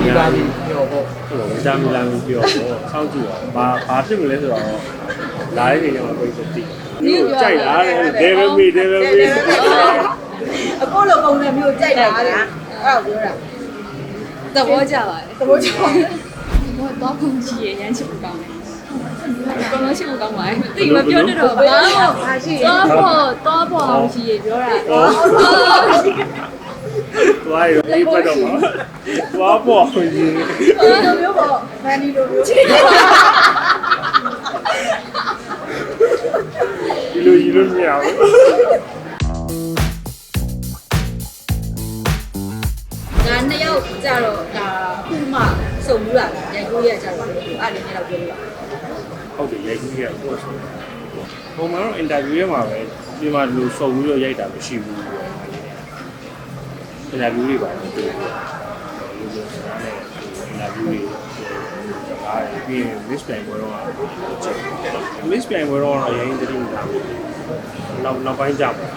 မိသားစုပြောပေါ့ဟုတ်တော့ကြာမီလာမပြောတော့စောင့်ကြည့်ပါဘာဘာဖြစ်မလဲဆိုတော့လာတဲ့နေရာမှာပြည့်စုံတည်ကြိုက်လားတဲ့ဒေဗမီဒေဗမီအကိုလိုပုံစံမျိုးကြိုက်တာတဲ့အဲ့ဒါပြောတာသဘောကျပါတယ်သဘောကျပါဘောတော့ကုန်ကြီးရရမ်းချစ်ဖို့ကောင်းတယ်ကောင်းလို့ချစ်ဖို့ကောင်းပါတယ်တိမပြောနဲ့တော့ဘာမှတော့ပေါ်တော့ပေါ်အောင်ကြီးရပြောတာဟော သွားရပြီပတ်တော့မှာသွားပေါ့ကြီးဒီလိုမျိုးပေါ့မန်ဒီလိုမျိုးဒီလိုကြီးလို့မရဘူးဒါနှစ်ယောက်ကြတော့ဒါခုမှစုံမှုလာရိုက်ကိုရကြတော့အဲ့ဒီနှစ်ယောက်ပြောလို့ပါဟုတ်တယ်ရိုက်ကြီးရတော့ပုံမှန်တော့အင်တာဗျူးရမှာပဲဒီမှာလူစုံပြီးတော့ရိုက်တာမရှိဘူး အင်တာဗျူးတွေပါတော့တွေ့တယ်လူလူစကားနဲ့အင်တာဗျူးတွေအားပြီးရင် miss ပြိုင်ပွဲတော့ miss ပြိုင်ပွဲတော့အရင်တတိမလာဘူးနောက်နောက်ပိုင်းကြမှာ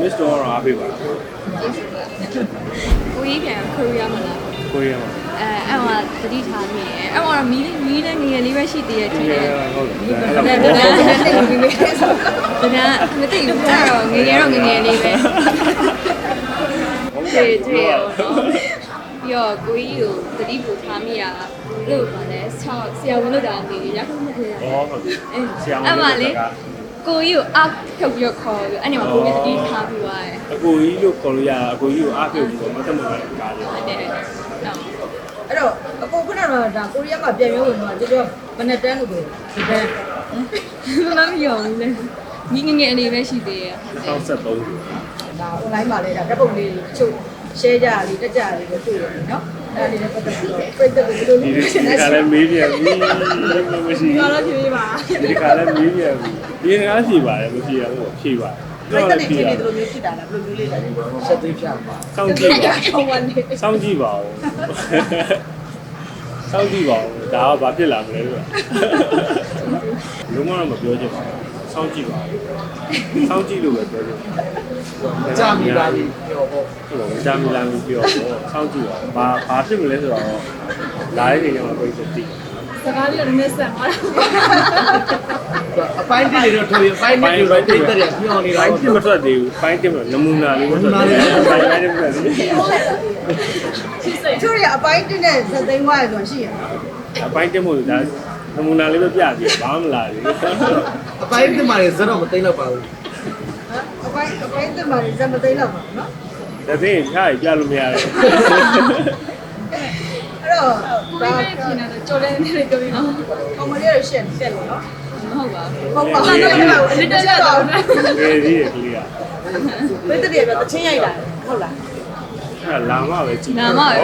miss တော့အားပေးပါကိုကြီးပြန်ခိုးရမလားကိုရီးယားမှာအဲအဲ့မှာတတိထားမိရဲ့အဲ့မှာမီးလေးမီးလေးငယ်လေးပဲရှိသေးရဲ့ဒီထင်တယ်ဟုတ်တယ်ဒါဒါဒါဒါ ဒါမသိဘူးအဲ့တော့ငယ်ငယ်တော့ငယ်ငယ်လေးပဲတွေ့တွေ့ရောနော်ပြီးတော့ကိုကြီးကိုတတိပူထားမိရလို့ပါလဲဆောက်ဆရာဝန်လို့တာနေရခုမဖြစ်ရဟောဟုတ်တယ်အဲ့ဆရာအဲ့မမှာလေးလေကိုကြီးကိုအဖြုတ်ပြီးတော့ခေါ်ပြီးအဲ့ဒီမှာကိုကြီးတတိထားပြီးသွားတယ်အကိုကြီးလို့ခေါ်လို့ရအကိုကြီးကိုအားပြုတ်ပြီးတော့မတ်မတ်ကားလေးဟုတ်တယ်ဟုတ်အဲ့တော့အကိုခုနကတော့ဒါကိုရီးယားမှာပြန်ပြောဝင်တော့တော်တော်မနဲ့တန်းလို့ပြောဒီတန်းမမပြောဘူးလေ ညီငငယ်လေးပဲရှိသေးရဲ့63ခုဒါ online မှာလည်းဒါဓာတ်ပုံလေးချုပ် share ကြရလေးတက်ကြရလေးပဲတွေ့ရတယ်နော်အဲ့ဒါလေးလည်းပတ်သက်ပြီးတော့ပြည့်တဲ့ဘယ်လိုဒီလုပ်ဒီချင်လဲကလည်းမေးပြန်ပြီမရှိပြောလို့ဖြေးပါဒီကလည်းမေးပြန်ပြီဒီကလည်းဖြေပါတယ်မဖြေရဘူးဖြေပါပြည့်တဲ့နေနေတို့မျိုးဖြစ်တာလားဘယ်လိုလေးလဲဆက်သေးဖြတ်ပါစောင့်ကြည့်ပါဟောဝန်နေစောင့်ကြည့်ပါဦးစောင့်ကြည့်ပါဦးဒါကဘာဖြစ်လာမလဲဆိုလုံးဝတော့မပြောချင်ပါဘူး စောင့်ကြည့်ပါစောင့်ကြည့်လို့ပဲပြောချင်ကြာမိသားစုပြောပေါ့ဟုတ်တော့ကြာမီလာမပြောတော့စောင့်ကြည့်ပါဘာဘာဖြစ်မလဲဆိုတော့လာတဲ့နေရာမှာပြည့်စုံတည်စကားလေးလည်းနည်းဆန်သွားတာအပိုင်းတစ်တွေတော့ထွေအပိုင်းတစ်တွေတော့တိတ်တဲ့ပြောနေဘိုတော့င်းတင်မထွက်သေးဘူးဘိုင်းတင်မနမူနာလေးမထွက်သေးဘူးဘိုင်းတင်မထွက်သေးဘူးသူရအပိုင်းတင်းနဲ့ဇသိန်းဝါရဆိုရှိရအဘိုင်းတင်မို့ဒါ နမူနာလေးပဲပြပြီးဘာမှမလာဘူးအပိုင်းတစ်မှာဇက်တော့မသိတော့ပါဘူးအပိုင်းအပိုင်းတင်းမှာဇမသိန်းတော့ပါနော်ဒါသိရင်ခါပြလို့မရဘူးအဲ့တော့ကိုဒါကြီးပဲပြင်နေတော့ကြော်လဲနေတယ်ပြောပြီးတော့မကောင်မလေးရရှက်တက်လို့နော်ဟုတ်ပါဘူးဟုတ်ပါဘူးအစ်တက်တက်တော့ငယ်ကြီးကလေးကဘယ်တည်းရတော့တချင်းရိုက်တာဟုတ်လားအဲ့လာမပဲကြည့်နာမပဲ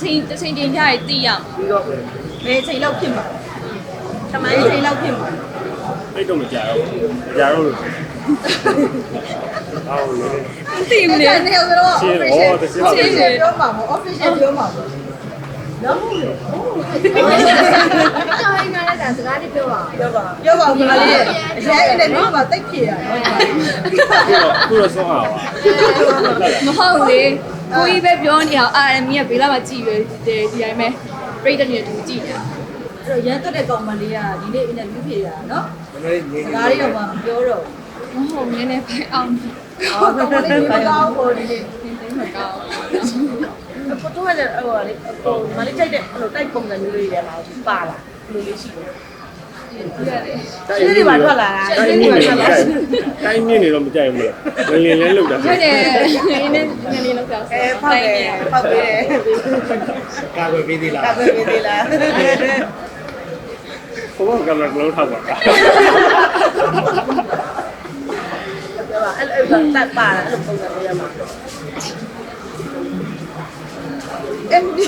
ချင်းတစ်ချိန်ချင်းကြရသိရမှာပြီးတော့ပဲ ဘယ်ချိန်လောက်ဖြစ်မှာတမိုင်းချိန်လောက်ဖြစ်မှာအဲ့တော့မကြတော့မကြတော့လို့ဟောလေသိမအဲ့လဲဒါနေရာတော့ official official ပြောမှာပေါ့ official ပြောမှာပေါ့နော်ဟုတ်လေတော်ရင်ကလည်းဒါစကားလေးပြောပါပြောပါပြောပါဦးမလေးအရင်နဲ့ဒီမှာတိတ်ဖြေရတော့ခုတော့ဆုံးအောင်ပါမဟုတ်လေကိုကြီးပဲပြောနေအောင် RME ကဘေးလာမှာကြည်ပဲဒီတိုင်းပဲ ပြိတ္တနေတူကြည့်နေအဲ့တော့ရန်တက်တဲ့ကောင်မလေးကဒီနေ့ interview ဖြေရတာနော်မနေ့နေစကားလေးတော့မပြောတော့မဟုတ်နည်းနည်းဖိုင်အောင်ဘူးဟောကောင်မလေးမကောင်းဘူးဒီနေ့နည်းနည်းမကောင်းဖိုတိုကလည်းဟိုလေဟိုမလေးကြိုက်တဲ့ဟိုတိုက်ပုံစံမျိုးလေးတွေမှာပါလာဘယ်လိုလေးရှိလဲဘူးရတယ် ရှင်းနေပါထွက်လာတာတိုင်းမြင့်နေတော့တိုင်းမြင့်နေတော့မကြိုက်ဘူးလေဝင်လင်းလဲလောက်တာဟုတ်တယ်နည်းနည်းနည်းလေးလောက်တော့အဲဖောက်တယ်ဖောက်တယ်ကာကွယ်ပေးသေးလားကပ်ပဲပေးသေးလားဘုရားကလည်းလုံးထောက်ပါပြောပါအဲ့လိုတက်ပါလားအဲ့လိုပုံစံလေးရမှာအဲ့ဒီ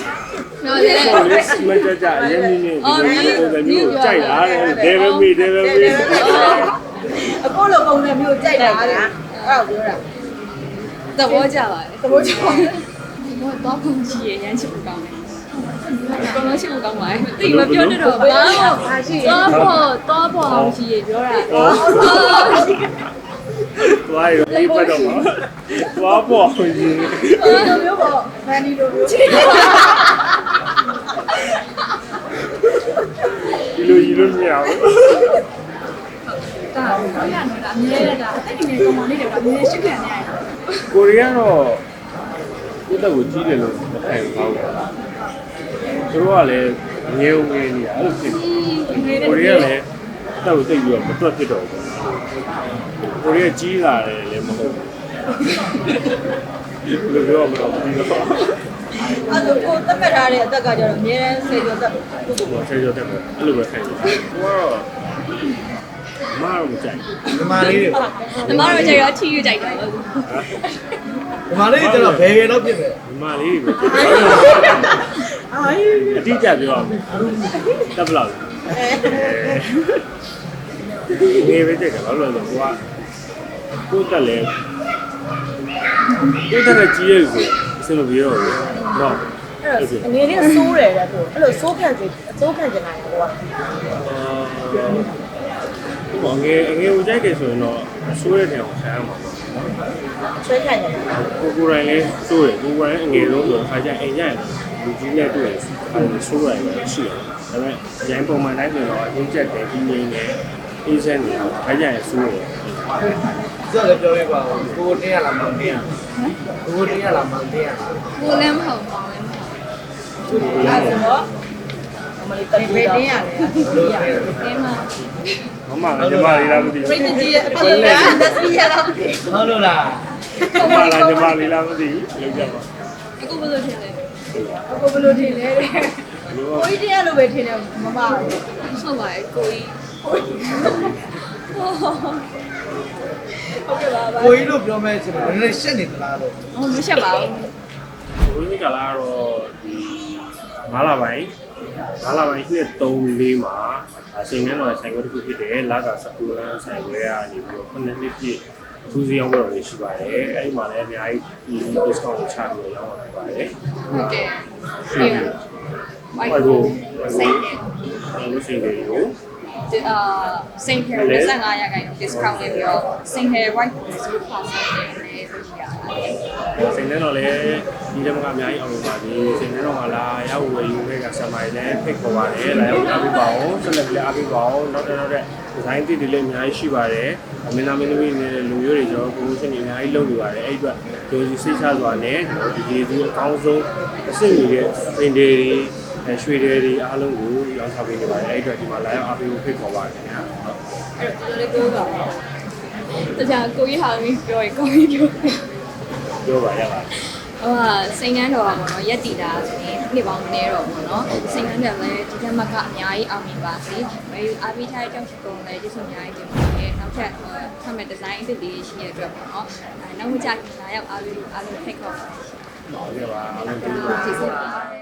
နော်လေ ဟုတ်လေစမကြကြအရင်ကြီးနေဒီလိုပုံစံမျိုးကြိုက်လားတဲ့ဒေဗမီဒေဗမီအကိုလိုပုံစံမျိုးကြိုက်တာတဲ့အဲ့ဒါပြောတာသဘောကျပါတယ်သဘောကျပါဘောတော့ကုန်ကြီးရရမ်းချစ်ဖို့ကောင်းတယ်ကောင်းလို့ချစ်ဖို့ကောင်းပါတယ်တိမပြောနဲ့တော့ဘာမှတော့ပေါ်တော့ပေါ်အောင်ကြီးရပြောတာသွားရအေးပတ်တော့မှာသွားပေါ့ကြီး ဒီလိုမျိုးပေါ့မန်ဒီလိုမျိုး ဒီလိုကြီးလို့မရဘူးဒါတော့ရနော်ဒါအမြဲတမ်းဒါအသက်ကြီးနေကောင်မလေးတွေဒါအမြဲရှစ်ခံနေရတာကိုရီးယားတော့ကိုယ့်တက်ကိုကြီးတယ်လို့မခံဘူးပေါ့သူတို့ကလည်းငြင်းငြင်းနေတာအဲ့လိုဖြစ်နေကိုရီးယားလည်းတက်ကိုတိတ်ပြီးတော့မတွက်ဖြစ်တော့ဘူးကိုရီးယားကြီးလာတယ်လည်းမဟုတ်ဘူး ဘယ်လိုပြောမလို့ပြီးတော့အဲ့ဒါကိုတက်မှတ်ထားတဲ့အသက်ကကျတော့အများဆယ်ကျော်သက်ပုဂ္ဂိုလ်ဟိုဆယ်ကျော်တက်မယ်အဲ့လိုပဲခံရတယ်ကိုကတော့မအားမကြိုက်ဒီမာလေးတွေညီမတို့ကျတော့ထီယူကြိုက်တယ်လို့ဒီမာလေးတွေကျတော့ဘယ်ဘယ်တော့ဖြစ်မယ်ဒီမလေးတွေပဲအတိအကျပြောအောင်တက်ပလောက်နေပဲကြိုက်တယ်ဘာလို့လဲဆိုတော့ကိုကကိုတက်လဲ ကိုတက်တဲ့ကြီးရဲ့ဆိုအစလို့ပြောတော့နော်အဲ့တော့အနေနဲ့စိုးတယ်တဲ့ကိုအဲ့လိုစိုးခံစီစိုးခံကျင်လာတယ်ကိုကအာငယ်ငယ်ဦးကြိုက်တယ်ဆိုရင်တော့ဆိုးတဲ့တဲ့ကိုခံရမှာပေါ့ဆွဲခံကျင်လာကိုကိုယ်တိုင်လည်းစိုးတယ်ကိုယ်တိုင်အငယ်ဆုံးဆိုတော့ခါကျအိမ်ကျရင်လူကြီးနဲ့တွေ့တယ်အဲဆိုးရတယ်ရှိတယ်ဒါပေမဲ့ရိုင်းပုံမှန်တိုင်းဆိုတော့အင်းချက်တယ်ပြီးနေတယ်အေးစဲနေတာခါကျရင်ဆိုးတယ် စက်လည်းပြောပြပါဦးကိုကိုတင်းရလားမောင်တင်းရကိုကိုတင်းရလားမောင်တင်းရကိုလည်းမဟုတ်ပါဘူးအဲ့ဒါတော့အမလေးတက်ဘပြီးယ်တော့တင်းရလဲလို့တင်းရအဲမှာမမကညီမလေးလားမသိပြဘူးိတ္တကြီးရဲ့အပြင်ကသက်စီရတော့ဒီဟုတ်လို့လားမမလားညီမလေးလားမသိဘူးလောက်ကြပါအခုဘယ်လိုထင်လဲကိုဘယ်လိုထင်လဲတဲ့လူကကိုကြီးတင်းရလို့ပဲထင်တယ်မမဟုတ်ပါရဲ့ကိုကြီး ဟုတ်ကဲ့ပါပါကိုကြီးလို့ပြောမဲ့ဆိုတော့နည်းနည်းရှက်နေသလားလို့ဟိုမရှက်ပါဘူးဘုန်းကြီးကလာတော့ဒီငါးလပိုင်းငါးလပိုင်းနှစ်3 4မှာအချိန်ငန်းတော်ဆိုင်ခွဲတစ်ခုဖြစ်တယ်လာကစကူလန်ဆိုင်ခွဲကနေပြီးတော့ခုနှစ်နှစ်ပြည့်သူစီအောင်တော့ရှိပါတယ်အဲ့ဒီမှာလည်းအများကြီးဒီ discount ကိုချပြီးတော့ရောင်းပါပါတယ်ဟုတ်ကဲ့ရှိတယ်ဝိုက်ဝိုက်ကိုကိုစိတ်တယ်လို့ရှိတယ်ကိုဒီ အာစိတ်ခဲ25ရာခိုင်နှုန်း discount လေးပြီးတော့စိတ်ခဲ white ကိုစုဖာဆက်တယ်လေဆိုရတာစိန်ထဲတော့လည်းဒီတမကအများကြီးအောင်လို့ပါဒီစိန်ထဲတော့ကလာရောက်ဝယ်ယူခဲ့ကဆမိုင်လည်းဖိတ်ခေါ်ပါတယ်လာရောက်အားပေးပါအောင်ဆက်လက်ပြီးအားပေးပါအောင်နောက်တဲ့နောက်တဲ့ဒီဇိုင်းတစ်တွေလည်းအများကြီးရှိပါတယ်မင်းသားမင်းသမီးတွေလူမျိုးတွေကျွန်တော်ကိုယ်ရှင်တွေအများကြီးလုပ်နေပါတယ်အဲ့အတွက်ဒီစိတ်ချစွာနဲ့ဒီဒီဒီအကောင်းဆုံးအဆင့်ကြီးတဲ့စင်တွေ အဲရွှေတွေတွေအားလုံးကိုရောင်းချပေးနေပါတယ်အဲ့အတွက်ဒီမှာလာရောက်အားပေးဖို့ဖိတ်ခေါ်ပါတယ်ခင်ဗျာဟုတ်အဲ့ဒါလေးကိုတော့တခြားကိုကြီးဟာပြီးပြောရင်ကိုကြီးပြောပြောပါရပါဟိုကစိန်ကန်းတော်ပါတော့ရက်တီတာဆိုရင်နှစ်ပေါင်းနေတော့ပေါ့နော်စိန်ကန်းတော်လည်းဒီထက်မှကအများကြီးအောင်မြင်ပါစေမယူအားပေးထားတဲ့ကြောင့်ပုံလည်းကျေးဇူးအများကြီးတင်ပါတယ်နောက်ထပ်ဆမ်မဲ့ဒီဇိုင်းအသစ်လေးရှိတဲ့အတွက်ပေါ့နော်နောက်မှကြာလာရောက်အားပေးလို့အားလုံးဖိတ်ခေါ်ပါတယ်ပါရပါအားလုံးကျေးဇူးကျေးဇူးပါပါ